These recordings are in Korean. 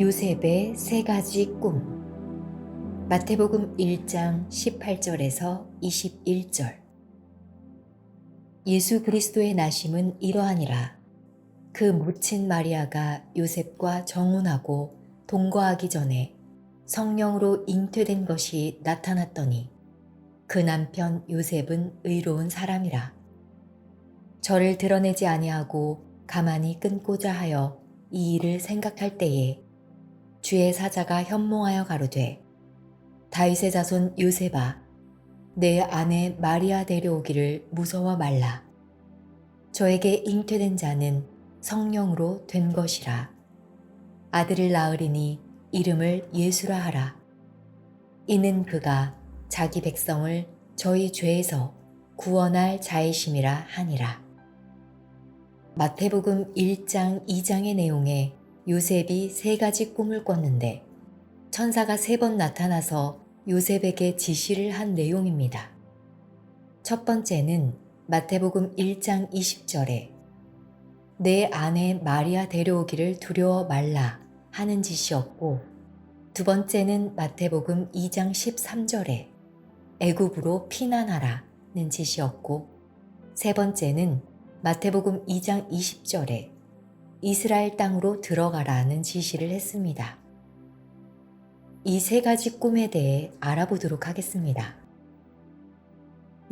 요셉의 세 가지 꿈. 마태복음 1장 18절에서 21절. 예수 그리스도의 나심은 이러하니라. 그 모친 마리아가 요셉과 정혼하고 동거하기 전에 성령으로 잉태된 것이 나타났더니 그 남편 요셉은 의로운 사람이라. 저를 드러내지 아니하고 가만히 끊고자 하여 이 일을 생각할 때에 주의 사자가 현몽하여 가로되 다윗의 자손 요셉아 내 아내 마리아 데려오기를 무서워 말라. 저에게 잉태된 자는 성령으로 된 것이라. 아들을 낳으리니 이름을 예수라 하라. 이는 그가 자기 백성을 저희 죄에서 구원할 자이심이라 하니라. 마태복음 1장 2장의 내용에 요셉이 세 가지 꿈을 꿨는데 천사가 세 번 나타나서 요셉에게 지시를 한 내용입니다. 첫 번째는 마태복음 1장 20절에 내 아내 마리아 데려오기를 두려워 말라 하는 지시였고 두 번째는 마태복음 2장 13절에 애굽으로 피난하라는 지시였고 세 번째는 마태복음 2장 20절에 이스라엘 땅으로 들어가라는 지시를 했습니다. 이 세 가지 꿈에 대해 알아보도록 하겠습니다.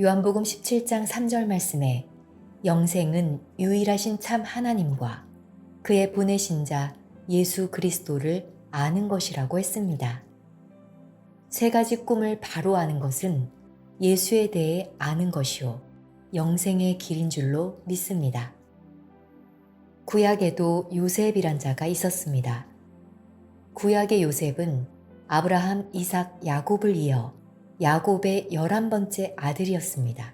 요한복음 17장 3절 말씀에 영생은 유일하신 참 하나님과 그의 보내신 자 예수 그리스도를 아는 것이라고 했습니다. 세 가지 꿈을 바로 아는 것은 예수에 대해 아는 것이요. 영생의 길인 줄로 믿습니다. 구약에도 요셉이란 자가 있었습니다. 구약의 요셉은 아브라함, 이삭, 야곱을 이어 야곱의 열한 번째 아들이었습니다.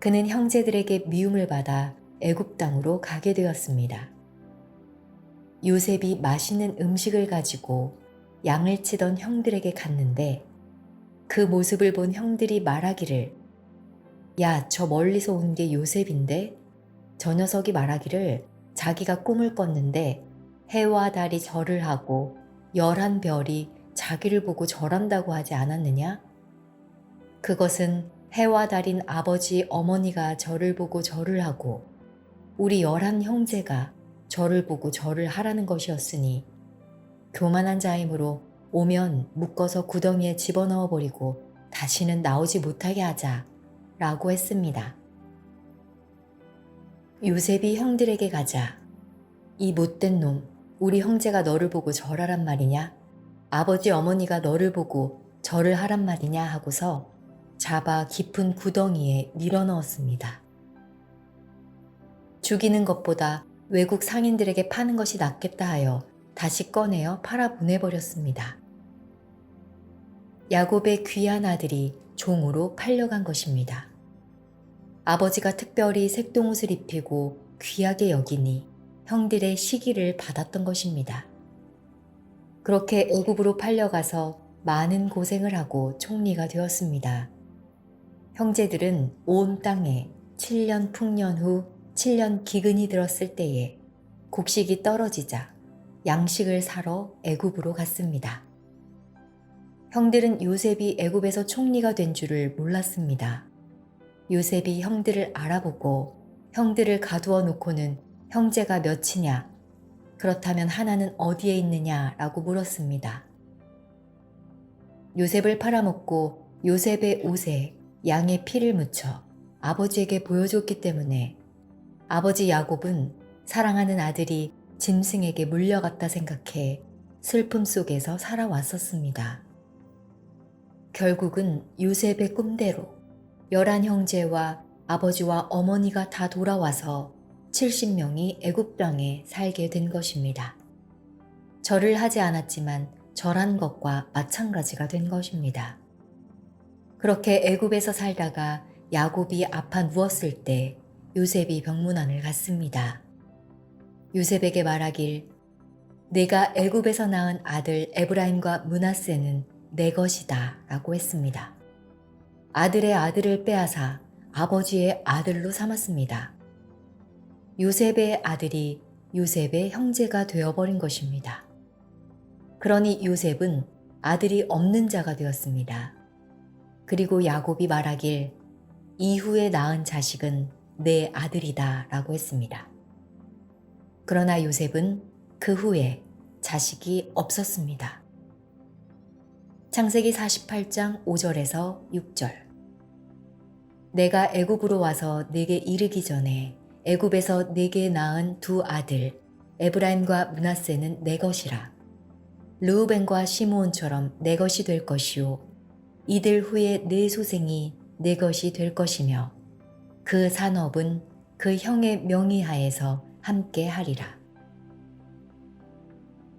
그는 형제들에게 미움을 받아 애굽 땅으로 가게 되었습니다. 요셉이 맛있는 음식을 가지고 양을 치던 형들에게 갔는데 그 모습을 본 형들이 말하기를 야, 저 멀리서 온 게 요셉인데 저 녀석이 말하기를 자기가 꿈을 꿨는데 해와 달이 절을 하고 열한 별이 자기를 보고 절한다고 하지 않았느냐? 그것은 해와 달인 아버지 어머니가 저를 보고 절을 하고 우리 열한 형제가 저를 보고 절을 하라는 것이었으니 교만한 자이므로 오면 묶어서 구덩이에 집어넣어 버리고 다시는 나오지 못하게 하자 라고 했습니다. 요셉이 형들에게 가자. 이 못된 놈, 우리 형제가 너를 보고 절하란 말이냐? 아버지 어머니가 너를 보고 절을 하란 말이냐 하고서 잡아 깊은 구덩이에 밀어 넣었습니다. 죽이는 것보다 외국 상인들에게 파는 것이 낫겠다 하여 다시 꺼내어 팔아 보내버렸습니다. 야곱의 귀한 아들이 종으로 팔려간 것입니다. 아버지가 특별히 색동옷을 입히고 귀하게 여기니 형들의 시기를 받았던 것입니다. 그렇게 애굽으로 팔려가서 많은 고생을 하고 총리가 되었습니다. 형제들은 온 땅에 7년 풍년 후 7년 기근이 들었을 때에 곡식이 떨어지자 양식을 사러 애굽으로 갔습니다. 형들은 요셉이 애굽에서 총리가 된 줄을 몰랐습니다. 요셉이 형들을 알아보고 형들을 가두어 놓고는 형제가 몇이냐? 그렇다면 하나는 어디에 있느냐? 라고 물었습니다. 요셉을 팔아먹고 요셉의 옷에 양의 피를 묻혀 아버지에게 보여줬기 때문에 아버지 야곱은 사랑하는 아들이 짐승에게 물려갔다 생각해 슬픔 속에서 살아왔었습니다. 결국은 요셉의 꿈대로 열한 형제와 아버지와 어머니가 다 돌아와서 70명이 애굽 땅에 살게 된 것입니다. 절을 하지 않았지만 절한 것과 마찬가지가 된 것입니다. 그렇게 애굽에서 살다가 야곱이 아파 누웠을 때 요셉이 병문안을 갔습니다. 요셉에게 말하길 내가 애굽에서 낳은 아들 에브라임과 문하세는 내 것이다 라고 했습니다. 아들의 아들을 빼앗아 아버지의 아들로 삼았습니다. 요셉의 아들이 요셉의 형제가 되어버린 것입니다. 그러니 요셉은 아들이 없는 자가 되었습니다. 그리고 야곱이 말하길 이후에 낳은 자식은 내 아들이다 라고 했습니다. 그러나 요셉은 그 후에 자식이 없었습니다. 창세기 48장 5절에서 6절. 내가 애굽으로 와서 내게 이르기 전에 애굽에서 내게 낳은 두 아들 에브라임과 문하세는 내 것이라. 르우벤과 시므온처럼 내 것이 될 것이요. 이들 후에 내 소생이 내 것이 될 것이며 그 산업은 그 형의 명의하에서 함께 하리라.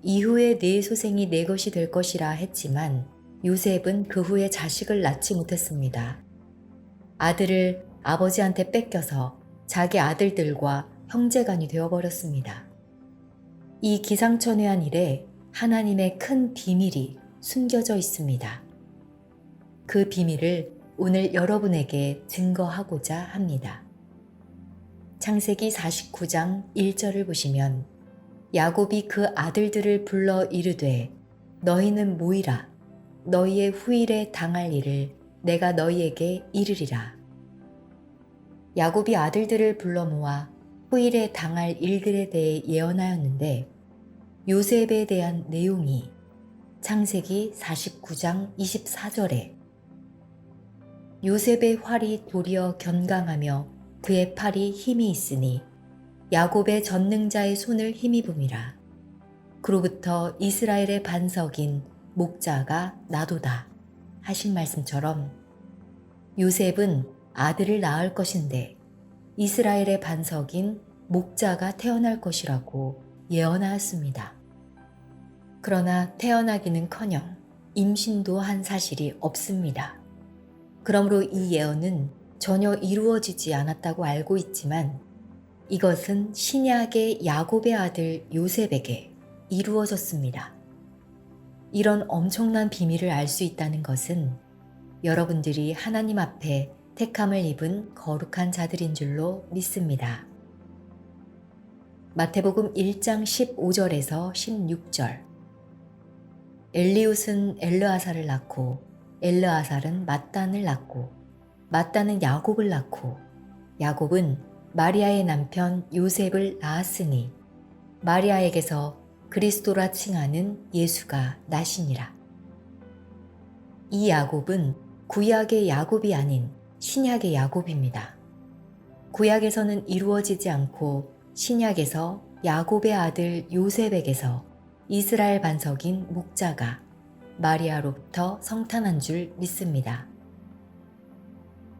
이후에 내 소생이 내 것이 될 것이라 했지만 요셉은 그 후에 자식을 낳지 못했습니다. 아들을 아버지한테 뺏겨서 자기 아들들과 형제간이 되어버렸습니다. 이 기상천외한 일에 하나님의 큰 비밀이 숨겨져 있습니다. 그 비밀을 오늘 여러분에게 증거하고자 합니다. 창세기 49장 1절을 보시면 야곱이 그 아들들을 불러 이르되 너희는 모이라 너희의 후일에 당할 일을 내가 너희에게 이르리라. 야곱이 아들들을 불러 모아 후일에 당할 일들에 대해 예언하였는데 요셉에 대한 내용이 창세기 49장 24절에 요셉의 활이 도리어 견강하며 그의 팔이 힘이 있으니 야곱의 전능자의 손을 힘입음이라. 그로부터 이스라엘의 반석인 목자가 나도다 하신 말씀처럼 요셉은 아들을 낳을 것인데 이스라엘의 반석인 목자가 태어날 것이라고 예언하였습니다. 그러나 태어나기는 커녕 임신도 한 사실이 없습니다. 그러므로 이 예언은 전혀 이루어지지 않았다고 알고 있지만 이것은 신약의 야곱의 아들 요셉에게 이루어졌습니다. 이런 엄청난 비밀을 알 수 있다는 것은 여러분들이 하나님 앞에 택함을 입은 거룩한 자들인 줄로 믿습니다. 마태복음 1장 15절에서 16절 엘리웃은 엘르아사를 낳고 엘르아살은 마단을 낳고 마단은 야곱을 낳고 야곱은 마리아의 남편 요셉을 낳았으니 마리아에게서 그리스도라 칭하는 예수가 나시니라. 이 야곱은 구약의 야곱이 아닌 신약의 야곱입니다. 구약에서는 이루어지지 않고 신약에서 야곱의 아들 요셉에게서 이스라엘 반석인 목자가 마리아로부터 성탄한 줄 믿습니다.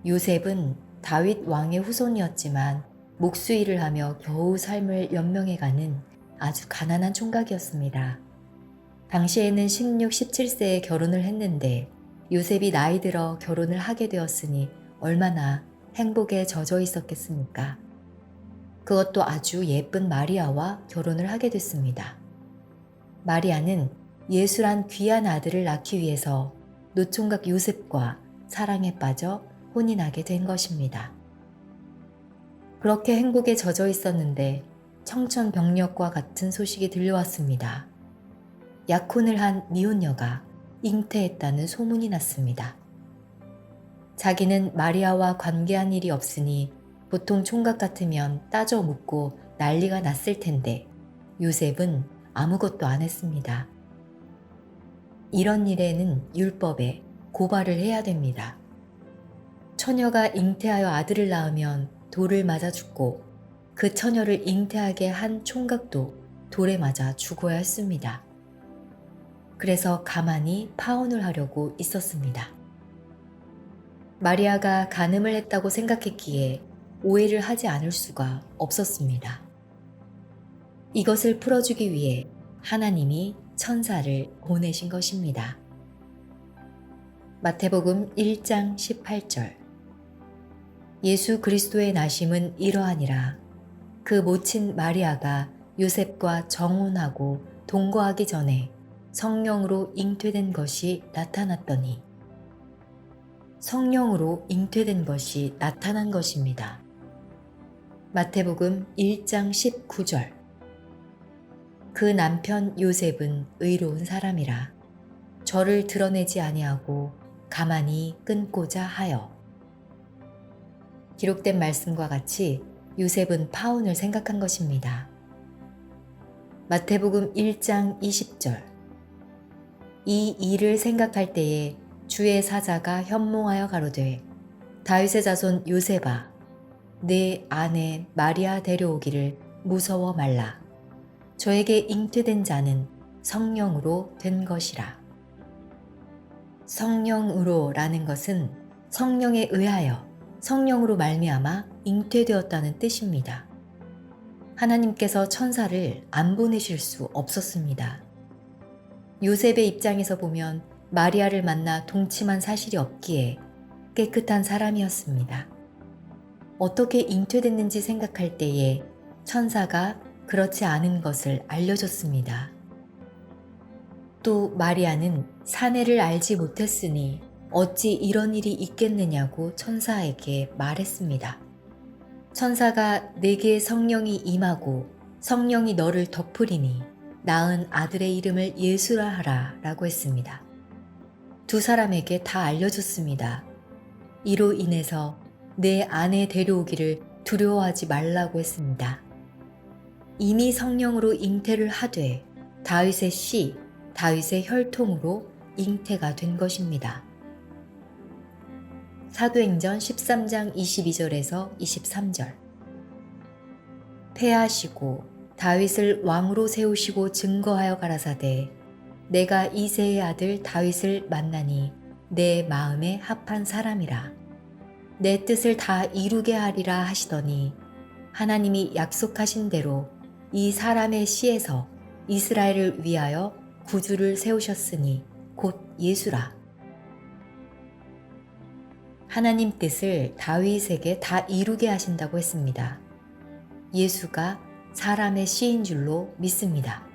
요셉은 다윗 왕의 후손이었지만 목수일을 하며 겨우 삶을 연명해가는 아주 가난한 총각이었습니다. 당시에는 16, 17세에 결혼을 했는데 요셉이 나이 들어 결혼을 하게 되었으니 얼마나 행복에 젖어 있었겠습니까? 그것도 아주 예쁜 마리아와 결혼을 하게 됐습니다. 마리아는 예수란 귀한 아들을 낳기 위해서 노총각 요셉과 사랑에 빠져 혼인하게 된 것입니다. 그렇게 행복에 젖어 있었는데 청천벽력과 같은 소식이 들려왔습니다. 약혼을 한 미혼녀가 잉태했다는 소문이 났습니다. 자기는 마리아와 관계한 일이 없으니 보통 총각 같으면 따져 묻고 난리가 났을 텐데 요셉은 아무것도 안 했습니다. 이런 일에는 율법에 고발을 해야 됩니다. 처녀가 잉태하여 아들을 낳으면 돌을 맞아 죽고 그 처녀를 잉태하게 한 총각도 돌에 맞아 죽어야 했습니다. 그래서 가만히 파혼을 하려고 있었습니다. 마리아가 간음을 했다고 생각했기에 오해를 하지 않을 수가 없었습니다. 이것을 풀어주기 위해 하나님이 천사를 보내신 것입니다. 마태복음 1장 18절 예수 그리스도의 나심은 이러하니라. 그 모친 마리아가 요셉과 정혼하고 동거하기 전에 성령으로 잉태된 것이 나타났더니 성령으로 잉태된 것이 나타난 것입니다. 마태복음 1장 19절 그 남편 요셉은 의로운 사람이라 저를 드러내지 아니하고 가만히 끊고자 하여 기록된 말씀과 같이 요셉은 파혼을 생각한 것입니다. 마태복음 1장 20절. 이 일을 생각할 때에 주의 사자가 현몽하여 가로되 다윗의 자손 요셉아 내 아내 마리아 데려오기를 무서워 말라. 저에게 잉태된 자는 성령으로 된 것이라. 성령으로라는 것은 성령에 의하여 성령으로 말미암아 잉태되었다는 뜻입니다. 하나님께서 천사를 안 보내실 수 없었습니다. 요셉의 입장에서 보면 마리아를 만나 동침한 사실이 없기에 깨끗한 사람이었습니다. 어떻게 잉태됐는지 생각할 때에 천사가 그렇지 않은 것을 알려줬습니다. 또 마리아는 사내를 알지 못했으니 어찌 이런 일이 있겠느냐고 천사에게 말했습니다. 천사가 내게 성령이 임하고 성령이 너를 덮으리니 낳은 아들의 이름을 예수라 하라 라고 했습니다. 두 사람에게 다 알려줬습니다. 이로 인해서 내 아내 데려오기를 두려워하지 말라고 했습니다. 이미 성령으로 잉태를 하되 다윗의 씨, 다윗의 혈통으로 잉태가 된 것입니다. 사도행전 13장 22절에서 23절 패하시고 다윗을 왕으로 세우시고 증거하여 가라사대 내가 이세의 아들 다윗을 만나니 내 마음에 합한 사람이라 내 뜻을 다 이루게 하리라 하시더니 하나님이 약속하신 대로 이 사람의 씨에서 이스라엘을 위하여 구주를 세우셨으니 곧 예수라. 하나님 뜻을 다윗에게 다 이루게 하신다고 했습니다. 예수가 사람의 씨인 줄로 믿습니다.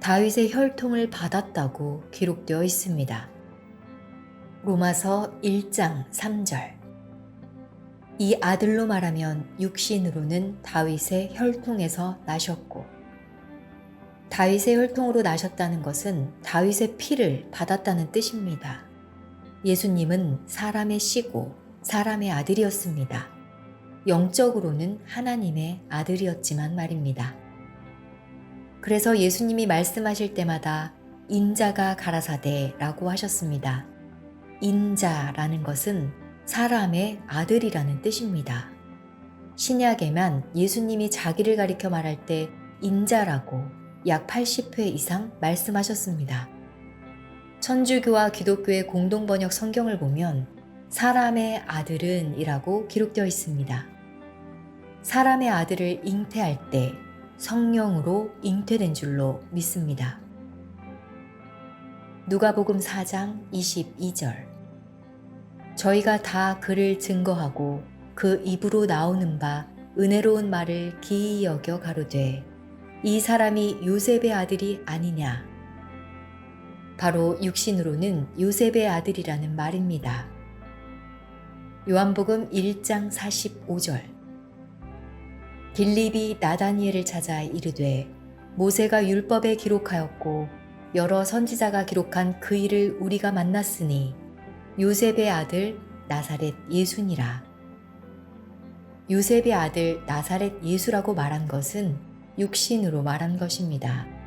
다윗의 혈통을 받았다고 기록되어 있습니다. 로마서 1장 3절 이 아들로 말하면 육신으로는 다윗의 혈통에서 나셨고 다윗의 혈통으로 나셨다는 것은 다윗의 피를 받았다는 뜻입니다. 예수님은 사람의 씨고 사람의 아들이었습니다. 영적으로는 하나님의 아들이었지만 말입니다. 그래서 예수님이 말씀하실 때마다 인자가 가라사대 라고 하셨습니다. 인자라는 것은 사람의 아들이라는 뜻입니다. 신약에만 예수님이 자기를 가리켜 말할 때 인자라고 약 80회 이상 말씀하셨습니다. 천주교와 기독교의 공동 번역 성경을 보면 사람의 아들은 이라고 기록되어 있습니다. 사람의 아들을 잉태할 때 성령으로 잉태된 줄로 믿습니다. 누가복음 4장 22절 저희가 다 그를 증거하고 그 입으로 나오는 바 은혜로운 말을 기이 여겨 가로되 이 사람이 요셉의 아들이 아니냐 바로 육신으로는 요셉의 아들이라는 말입니다. 요한복음 1장 45절 빌립이 나다니엘을 찾아 이르되 모세가 율법에 기록하였고 여러 선지자가 기록한 그 일을 우리가 만났으니 요셉의 아들 나사렛 예수니라. 요셉의 아들 나사렛 예수라고 말한 것은 육신으로 말한 것입니다.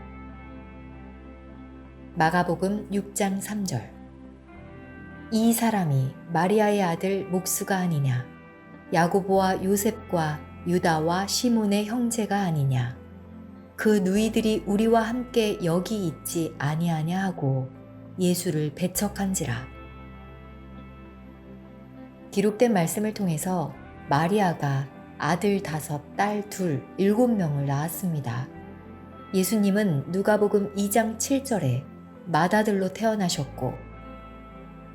마가복음 6장 3절. 이 사람이 마리아의 아들 목수가 아니냐? 야고보와 요셉과 유다와 시몬의 형제가 아니냐? 그 누이들이 우리와 함께 여기 있지 아니하냐? 하고 예수를 배척한지라. 기록된 말씀을 통해서 마리아가 아들 다섯, 딸 둘, 일곱 명을 낳았습니다. 예수님은 누가복음 2장 7절에 맏아들로 태어나셨고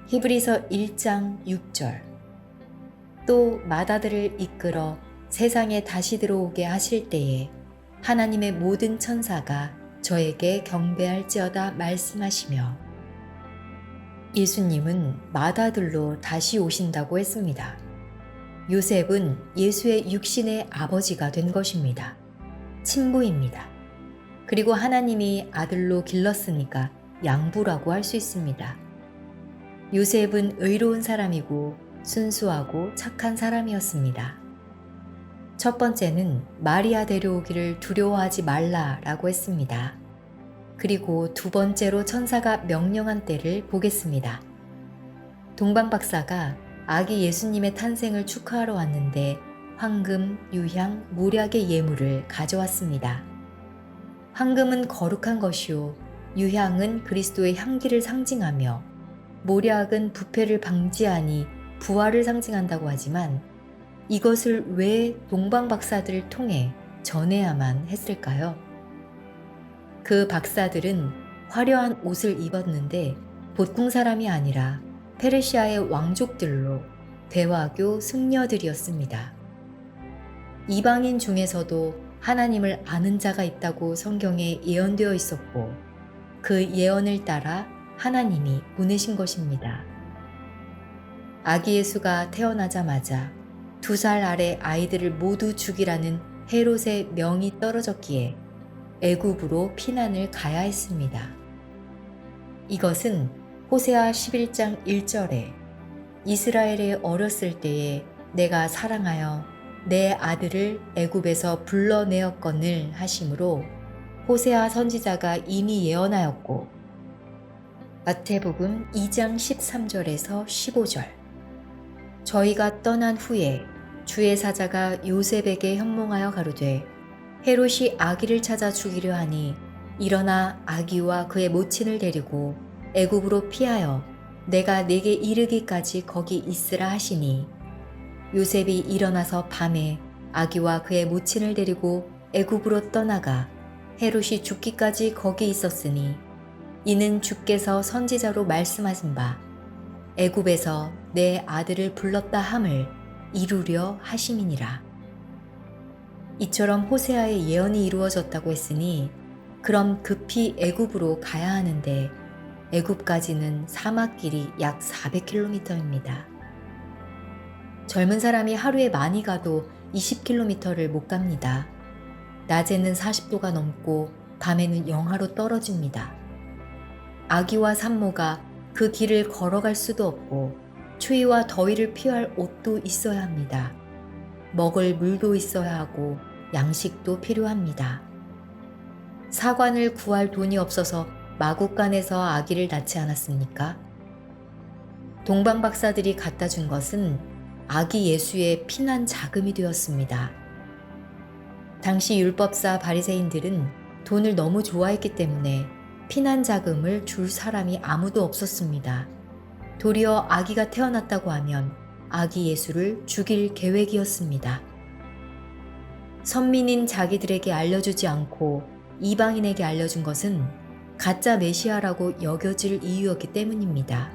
히브리서 1장 6절 또 맏아들을 이끌어 세상에 다시 들어오게 하실 때에 하나님의 모든 천사가 저에게 경배할지어다 말씀하시며 예수님은 맏아들로 다시 오신다고 했습니다. 요셉은 예수의 육신의 아버지가 된 것입니다. 친부입니다. 그리고 하나님이 아들로 길렀으니까 양부라고 할 수 있습니다. 요셉은 의로운 사람이고 순수하고 착한 사람이었습니다. 첫 번째는 마리아 데려오기를 두려워하지 말라라고 했습니다. 그리고 두 번째로 천사가 명령한 때를 보겠습니다. 동방 박사가 아기 예수님의 탄생을 축하하러 왔는데 황금, 유향, 모략의 예물을 가져왔습니다. 황금은 거룩한 것이요, 유향은 그리스도의 향기를 상징하며, 모략은 부패를 방지하니 부활을 상징한다고 하지만 이것을 왜 동방 박사들을 통해 전해야만 했을까요? 그 박사들은 화려한 옷을 입었는데 보통 사람이 아니라 페르시아의 왕족들로 대화교 승려들이었습니다. 이방인 중에서도 하나님을 아는 자가 있다고 성경에 예언되어 있었고 그 예언을 따라 하나님이 보내신 것입니다. 아기 예수가 태어나자마자 두 살 아래 아이들을 모두 죽이라는 헤롯의 명이 떨어졌기에 애굽으로 피난을 가야 했습니다. 이것은 호세아 11장 1절에 이스라엘의 어렸을 때에 내가 사랑하여 내 아들을 애굽에서 불러내었거늘 하심으로 호세아 선지자가 이미 예언하였고 마태복음 2장 13절에서 15절. 저희가 떠난 후에 주의 사자가 요셉에게 현몽하여 가로되 헤롯이 아기를 찾아 죽이려 하니 일어나 아기와 그의 모친을 데리고 애굽으로 피하여 내가 내게 이르기까지 거기 있으라 하시니 요셉이 일어나서 밤에 아기와 그의 모친을 데리고 애굽으로 떠나가 헤롯이 죽기까지 거기 있었으니 이는 주께서 선지자로 말씀하신 바 애굽에서 내 아들을 불렀다 함을 이루려 하심이니라. 이처럼 호세아의 예언이 이루어졌다고 했으니 그럼 급히 애굽으로 가야 하는데 애굽까지는 사막길이 약 400km입니다. 젊은 사람이 하루에 많이 가도 20km를 못 갑니다. 낮에는 40도가 넘고 밤에는 영하로 떨어집니다. 아기와 산모가 그 길을 걸어갈 수도 없고 추위와 더위를 피할 옷도 있어야 합니다. 먹을 물도 있어야 하고 양식도 필요합니다. 사관을 구할 돈이 없어서 마국간에서 아기를 낳지 않았습니까? 동방 박사들이 갖다 준 것은 아기 예수의 피난 자금이 되었습니다. 당시 율법사 바리새인들은 돈을 너무 좋아했기 때문에 피난 자금을 줄 사람이 아무도 없었습니다. 도리어 아기가 태어났다고 하면 아기 예수를 죽일 계획이었습니다. 선민인 자기들에게 알려주지 않고 이방인에게 알려준 것은 가짜 메시아라고 여겨질 이유였기 때문입니다.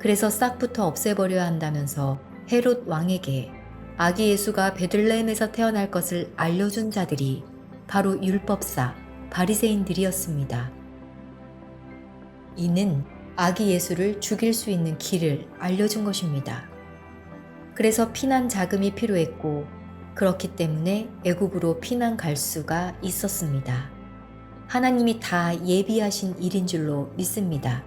그래서 싹부터 없애버려야 한다면서 헤롯 왕에게 아기 예수가 베들레헴에서 태어날 것을 알려준 자들이 바로 율법사 바리새인들이었습니다. 이는 아기 예수를 죽일 수 있는 길을 알려준 것입니다. 그래서 피난 자금이 필요했고 그렇기 때문에 애굽으로 피난 갈 수가 있었습니다. 하나님이 다 예비하신 일인 줄로 믿습니다.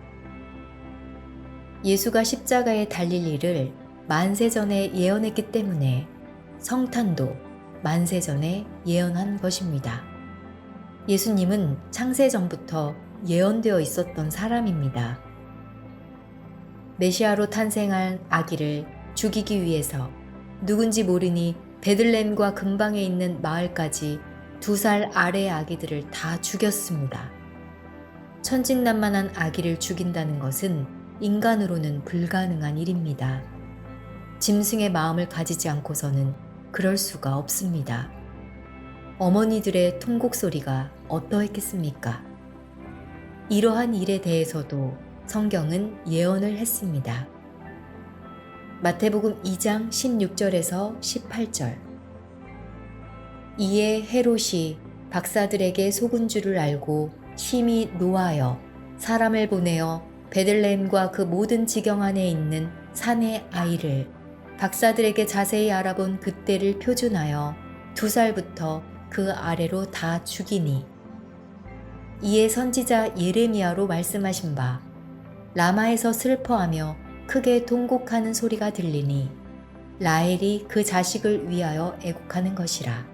예수가 십자가에 달릴 일을 만세 전에 예언했기 때문에 성탄도 만세 전에 예언한 것입니다. 예수님은 창세 전부터 예언되어 있었던 사람입니다. 메시아로 탄생한 아기를 죽이기 위해서 누군지 모르니 베들렘과 근방에 있는 마을까지 두 살 아래의 아기들을 다 죽였습니다. 천진난만한 아기를 죽인다는 것은 인간으로는 불가능한 일입니다. 짐승의 마음을 가지지 않고서는 그럴 수가 없습니다. 어머니들의 통곡 소리가 어떠했겠습니까? 이러한 일에 대해서도 성경은 예언을 했습니다. 마태복음 2장 16절에서 18절. 이에 헤롯이 박사들에게 속은 줄을 알고 심히 노하여 사람을 보내어 베들레헴과 그 모든 지경 안에 있는 산의 아이를 박사들에게 자세히 알아본 그때를 표준하여 두 살부터 그 아래로 다 죽이니. 이에 선지자 예레미야로 말씀하신 바 라마에서 슬퍼하며 크게 통곡하는 소리가 들리니 라헬이 그 자식을 위하여 애곡하는 것이라.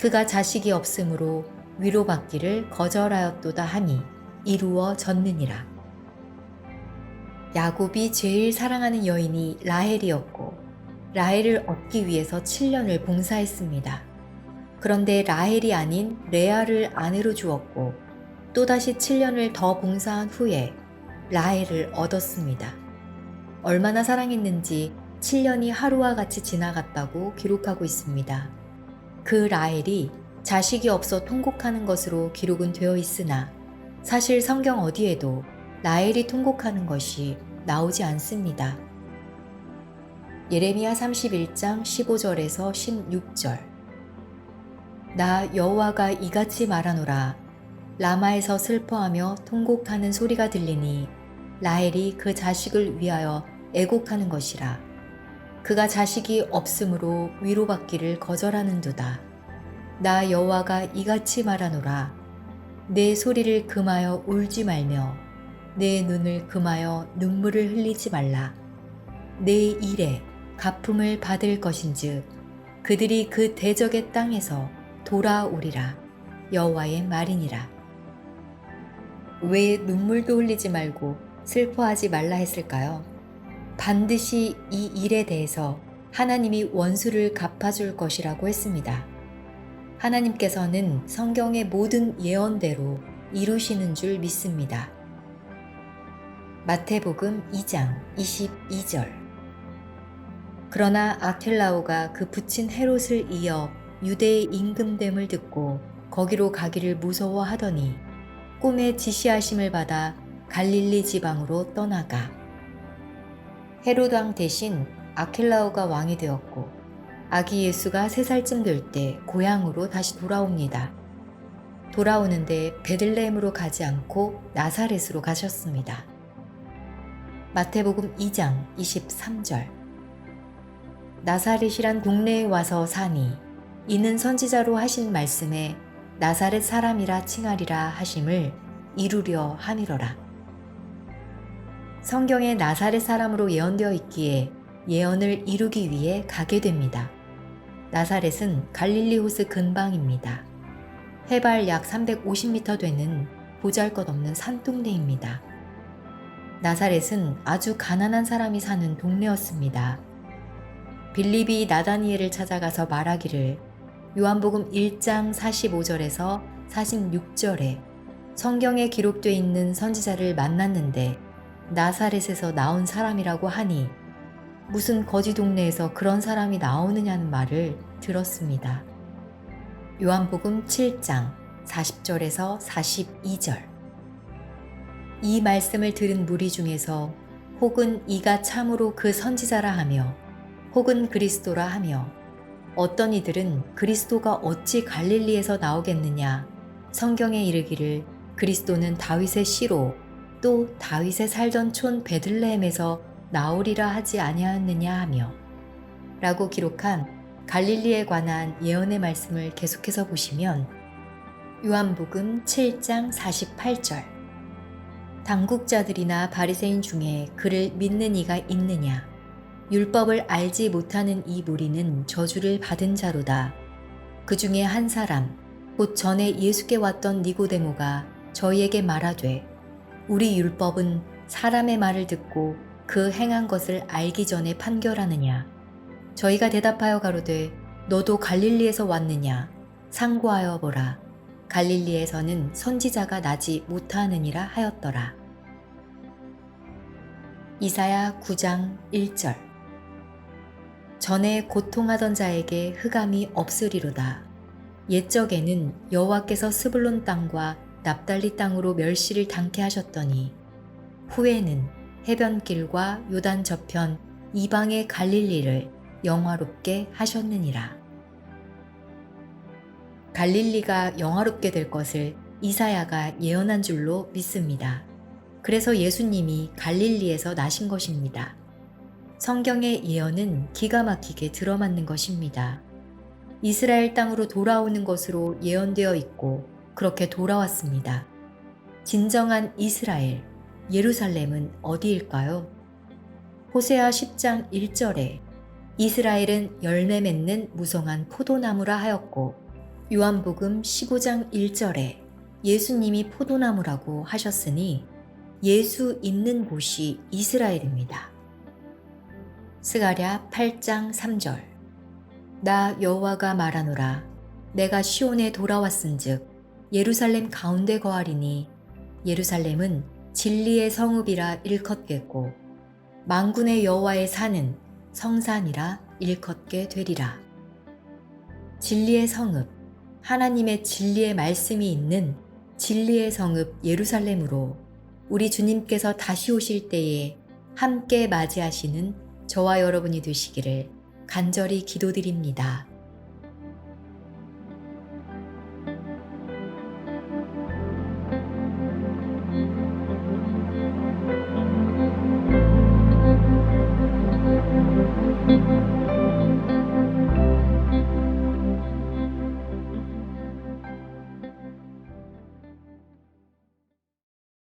그가 자식이 없으므로 위로받기를 거절하였도다 하니 이루어졌느니라 야곱이 제일 사랑하는 여인이 라헬이었고 라헬을 얻기 위해서 7년을 봉사했습니다. 그런데 라헬이 아닌 레아를 아내로 주었고 또다시 7년을 더 봉사한 후에 라헬을 얻었습니다. 얼마나 사랑했는지 7년이 하루와 같이 지나갔다고 기록하고 있습니다. 그 라헬이 자식이 없어 통곡하는 것으로 기록은 되어 있으나 사실 성경 어디에도 라헬이 통곡하는 것이 나오지 않습니다. 예레미야 31장 15절에서 16절. 나 여호와가 이같이 말하노라. 라마에서 슬퍼하며 통곡하는 소리가 들리니 라헬이 그 자식을 위하여 애곡하는 것이라. 그가 자식이 없으므로 위로받기를 거절하는도다. 나 여호와가 이같이 말하노라. 내 소리를 금하여 울지 말며 내 눈을 금하여 눈물을 흘리지 말라 내 일에 갚음을 받을 것인즉 그들이 그 대적의 땅에서 돌아오리라 여호와의 말이니라 왜 눈물도 흘리지 말고 슬퍼하지 말라 했을까요? 반드시 이 일에 대해서 하나님이 원수를 갚아줄 것이라고 했습니다. 하나님께서는 성경의 모든 예언대로 이루시는 줄 믿습니다. 마태복음 2장 22절 그러나 아켈라오가 그 붙인 헤롯을 이어 유대의 임금됨을 듣고 거기로 가기를 무서워하더니 꿈에 지시하심을 받아 갈릴리 지방으로 떠나가 헤롯 왕 대신 아켈라오가 왕이 되었고 아기 예수가 세 살쯤 될 때 고향으로 다시 돌아옵니다. 돌아오는데 베들레헴으로 가지 않고 나사렛으로 가셨습니다. 마태복음 2장 23절 나사렛이란 동네에 와서 사니 이는 선지자로 하신 말씀에 나사렛 사람이라 칭하리라 하심을 이루려 함이로라. 성경에 나사렛 사람으로 예언되어 있기에 예언을 이루기 위해 가게 됩니다. 나사렛은 갈릴리 호스 근방입니다. 해발 약 350m 되는 보잘것없는 산동네입니다. 나사렛은 아주 가난한 사람이 사는 동네였습니다. 빌립이 나다니엘을 찾아가서 말하기를 요한복음 1장 45절에서 46절에 성경에 기록되어 있는 선지자를 만났는데 나사렛에서 나온 사람이라고 하니 무슨 거지 동네에서 그런 사람이 나오느냐는 말을 들었습니다. 요한복음 7장 40절에서 42절 이 말씀을 들은 무리 중에서 혹은 이가 참으로 그 선지자라 하며 혹은 그리스도라 하며 어떤 이들은 그리스도가 어찌 갈릴리에서 나오겠느냐 성경에 이르기를 그리스도는 다윗의 씨로 또 다윗의 살던 촌 베들레헴에서 나오리라 하지 아니하였느냐 하며 라고 기록한 갈릴리에 관한 예언의 말씀을 계속해서 보시면 요한복음 7장 48절 당국자들이나 바리새인 중에 그를 믿는 이가 있느냐? 율법을 알지 못하는 이 무리는 저주를 받은 자로다. 그 중에 한 사람 곧 전에 예수께 왔던 니고데모가 저희에게 말하되 우리 율법은 사람의 말을 듣고 그 행한 것을 알기 전에 판결하느냐? 저희가 대답하여 가로되 너도 갈릴리에서 왔느냐? 상고하여 보라 갈릴리에서는 선지자가 나지 못하느니라 하였더라. 이사야 9장 1절 전에 고통하던 자에게 흑암이 없으리로다. 옛적에는 여호와께서 스불론 땅과 납달리 땅으로 멸시를 당케 하셨더니 후에는 해변길과 요단 저편 이방의 갈릴리를 영화롭게 하셨느니라. 갈릴리가 영화롭게 될 것을 이사야가 예언한 줄로 믿습니다. 그래서 예수님이 갈릴리에서 나신 것입니다. 성경의 예언은 기가 막히게 들어맞는 것입니다. 이스라엘 땅으로 돌아오는 것으로 예언되어 있고 그렇게 돌아왔습니다. 진정한 이스라엘, 예루살렘은 어디일까요? 호세아 10장 1절에 이스라엘은 열매 맺는 무성한 포도나무라 하였고 요한복음 15장 1절에 예수님이 포도나무라고 하셨으니 예수 있는 곳이 이스라엘입니다. 스가랴 8장 3절 나 여호와가 말하노라 내가 시온에 돌아왔은즉 예루살렘 가운데 거하리니 예루살렘은 진리의 성읍이라 일컫겠고 망군의 여호와의 산은 성산이라 일컫게 되리라. 진리의 성읍, 하나님의 진리의 말씀이 있는 진리의 성읍 예루살렘으로 우리 주님께서 다시 오실 때에 함께 맞이하시는 저와 여러분이 되시기를 간절히 기도드립니다.